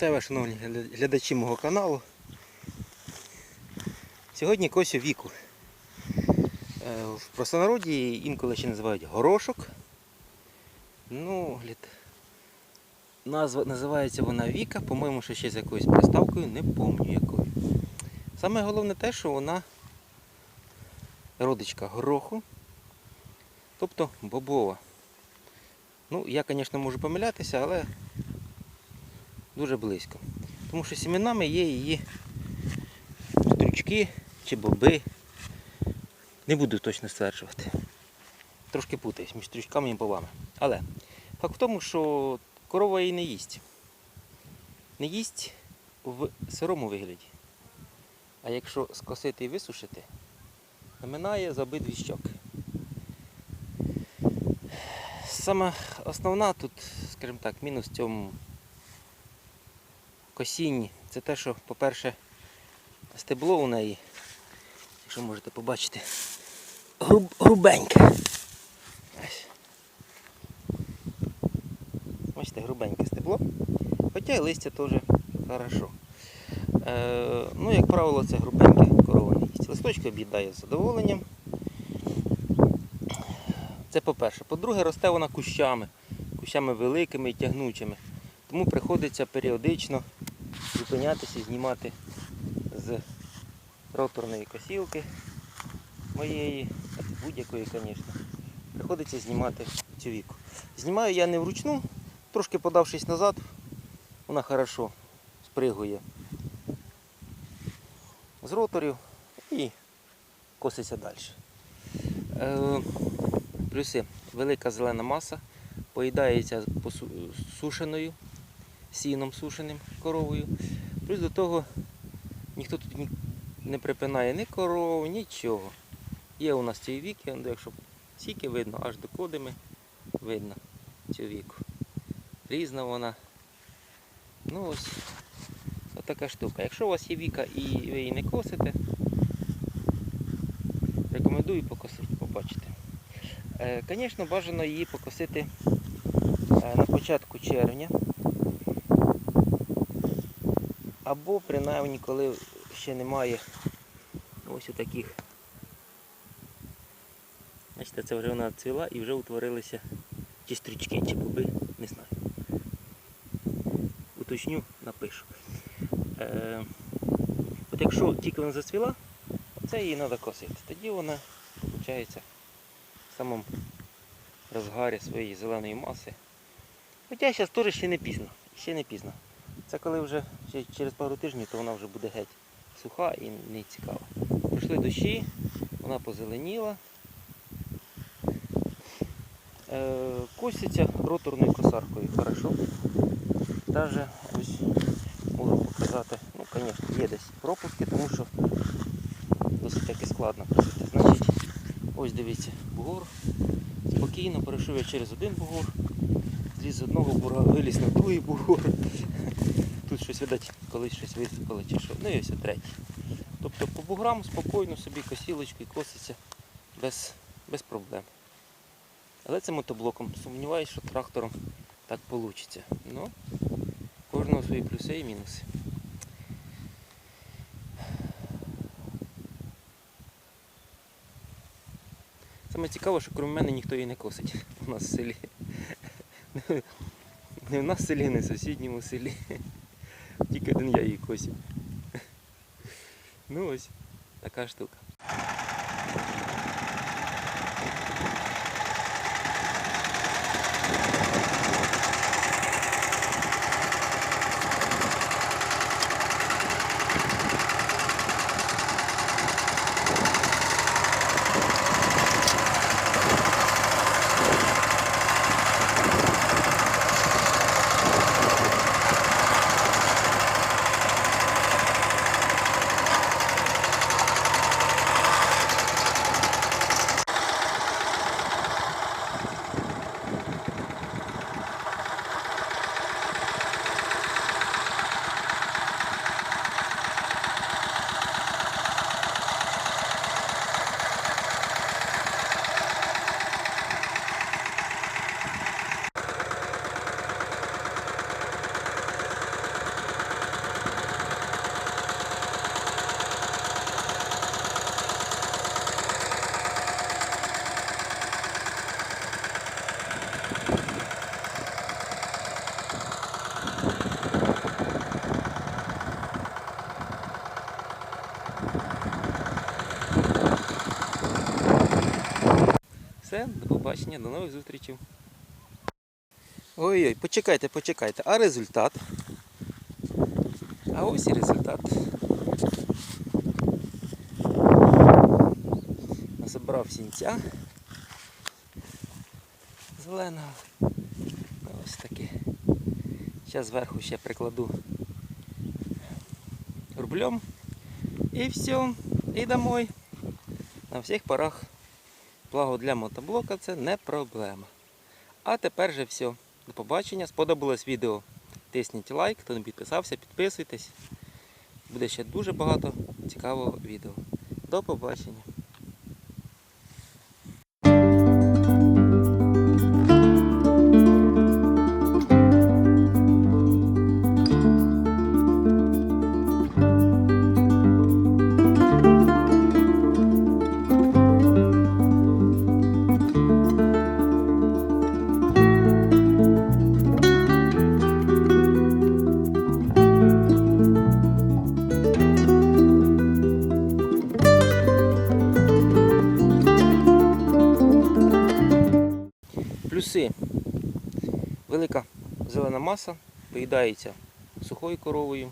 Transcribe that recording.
Вітаю вас, шановні глядачі мого каналу. Сьогодні косю віку. Е, В простонароді інколи ще називають горошок. Ну. Назва називається вона Віка, по-моєму, що ще з якоюсь приставкою, не пам'ятаю якою. Саме головне те, що вона родичка гороху, тобто бобова. Ну, я, звісно, можу помилятися, але дуже близько. Тому що сімінами є її стручки чи боби. Не буду точно стверджувати. Трошки путаюсь між стручками і бобами. Але факт в тому, що корова її не їсть. Не їсть в сирому вигляді. А якщо скосити і висушити, наминає за обидві щоки. Саме основна тут, скажімо так, мінус цьому косінні. Це те, що, по-перше, стебло у неї, якщо можете побачити, груб, грубеньке. Бачите, грубеньке стебло. Хоча і листя теж хорошо. Е, ну, як правило, це грубеньке корова їсть. Листочки об'їдає з задоволенням. Це по-перше. По-друге, росте вона кущами, кущами великими і тягнучими. Тому приходиться періодично зупинятися знімати з роторної косілки моєї, будь-якої, звісно. Приходиться знімати цю віку. Знімаю я не вручну, трошки подавшись назад, вона хорошо спригує з роторів і коситься далі. Е, плюси. Велика зелена маса, поїдається сушеною, сіном сушеним коровою. Плюс до того ніхто тут не припинає ні коров, нічого. Є у нас ці віки, якщо стільки видно, аж до кодими видно цю віку. Різна вона. Ну ось, така штука. Якщо у вас є віка і ви її не косите, рекомендую покосити, побачите. Звісно, бажано її покосити е, на початку червня. Або принаймні, коли ще немає ось таких. Бачите, це вже вона цвіла і вже утворилися чи стрічки, чи боби, не знаю. Уточню, напишу. Е, от якщо тільки вона зацвіла, це її треба косити. Тоді вона, виходить, в самому розгарі своєї зеленої маси. Хоча зараз теж ще не пізно. Ще не пізно. Це коли вже через пару тижнів, то вона вже буде геть суха і не цікава. Пройшли дощі, вона позеленіла. Е, коситься роторною косаркою хорошо. Даже ось можу показати, ну звісно, є десь пропуски, тому що досить таки складно косити. Значить, ось дивіться, бугор. Спокійно перейшов я через один бугор, зліз з одного бугора, виліз на другий бугор. Тут щось видать, колись щось висипало чи що. Ну і ось третій. Тобто по буграм спокійно собі косілочкою коситься без, без проблем. Але це мотоблоком. Сумніваюся, що трактором так вийде. Ну, кожного свої плюси і мінуси. Саме цікаво, що крім мене ніхто її не косить у нас в селі. Не в нас в селі, не в сусідньому селі. Тільки один я її косю. Ну ось, така штука. Все, до побачення, до нових зустрічей. Ой-ой, почекайте, почекайте. А результат? А ось і результат. Забрав сінця зеленого. Ось таке. Зараз зверху ще прикладу рублем. І все. І домой. На всіх парах. Благо для мотоблока це не проблема. А тепер же все. До побачення. Сподобалось відео. Тисніть лайк, хто не підписався, підписуйтесь. Буде ще дуже багато цікавого відео. До побачення. Плюси. Велика зелена маса поїдається сухою коровою.